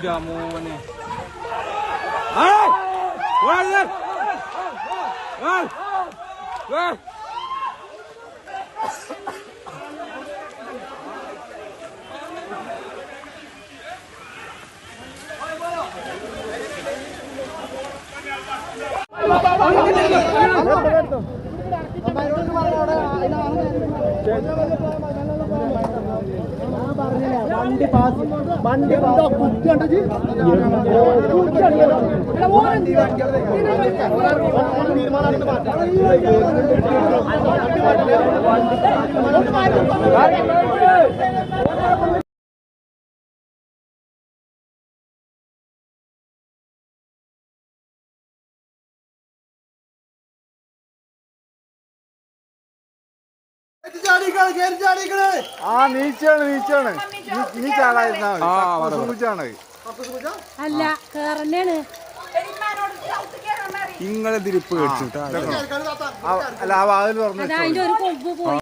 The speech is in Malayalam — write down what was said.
udah mau nih. Hai! Gol! Gol! Gol! Terima kasih. വണ്ടി പാസ് വണ്ടി എന്താ കുറ്റിയുണ്ട് ജി? തീരുമാനമായിട്ട് മാറ്റാം. ആ നീച്ചാണ് നീച്ചാണ്. നീ ചാടായിരുന്നാ ആ, മതി വരാം, സൂചാണ് അല്ല കേറന്നെയാണ്. ഇങ്ങളെ തിരിപ്പ് പേടിച്ചിട്ടാ അല്ല ആ വാതിൽ തുറന്നു